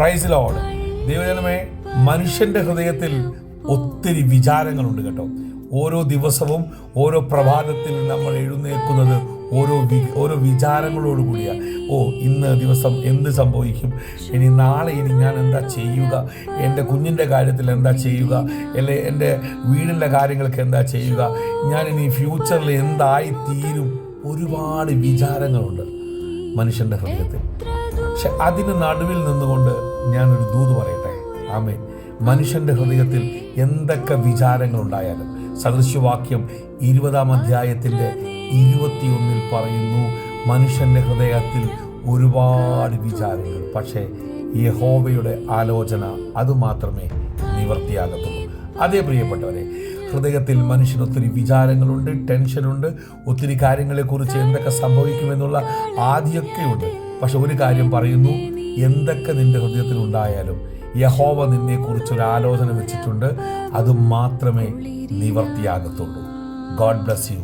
Price load ദൈവജനമേ മനുഷ്യന്റെ ഹൃദയത്തിൽ ഒത്തിരി വിചാരങ്ങളുണ്ട് കേട്ടോ. ഓരോ ദിവസവും ഓരോ പ്രഭാതത്തിൽ നമ്മൾ എഴുന്നേൽക്കുന്നത് ഓരോ വി ഓരോ വിചാരങ്ങളോട് കൂടിയാണ് ഓ ഇന്ന് ദിവസം എന്ത് സംഭവിക്കും? ഇനി നാളെ ഇനി ഞാൻ എന്താ ചെയ്യുക? എന്റെ കുഞ്ഞിന്റെ കാര്യത്തിൽ എന്താ ചെയ്യുക? അല്ലെ എന്റെ വീടിന്റെ കാര്യങ്ങൾക്ക് എന്താ ചെയ്യുക? ഞാൻ ഇനി ഫ്യൂച്ചറിൽ എന്തായി തീരും ഒരുപാട് വിചാരങ്ങളുണ്ട് മനുഷ്യന്റെ ഹൃദയത്തിൽ. പക്ഷെ അതിന് നടുവിൽ നിന്നുകൊണ്ട് ഞാനൊരു ദൂത് പറയട്ടെ? ആമേ മനുഷ്യന്റെ ഹൃദയത്തിൽ എന്തൊക്കെ വിചാരങ്ങളുണ്ടായാലും സദൃശ്യവാക്യം ഇരുപതാം അധ്യായത്തിന്റെ ഇരുപത്തിയൊന്നിൽ പറയുന്നു മനുഷ്യന്റെ ഹൃദയത്തിൽ ഒരുപാട് വിചാരങ്ങൾ. പക്ഷേ യഹോവയുടെ ആലോചന അതുമാത്രമേ നിവർത്തിയാകത്തുള്ളൂ. അതേ പ്രിയപ്പെട്ടവരെ ഹൃദയത്തിൽ മനുഷ്യന് ഒത്തിരി വിചാരങ്ങളുണ്ട് ടെൻഷനുണ്ട് ഒത്തിരി കാര്യങ്ങളെക്കുറിച്ച് എന്തൊക്കെ സംഭവിക്കുമെന്നുള്ള ആദ്യമൊക്കെയുണ്ട് പക്ഷെ ഒരു കാര്യം പറയുന്നു എന്തൊക്കെ നിന്റെ ഹൃദയത്തിൽ ഉണ്ടായാലും യഹോവ നിന്നെക്കുറിച്ചൊരു ആലോചന വെച്ചിട്ടുണ്ട്. അത് മാത്രമേ നിവർത്തിയാകത്തുള്ളൂ. God bless you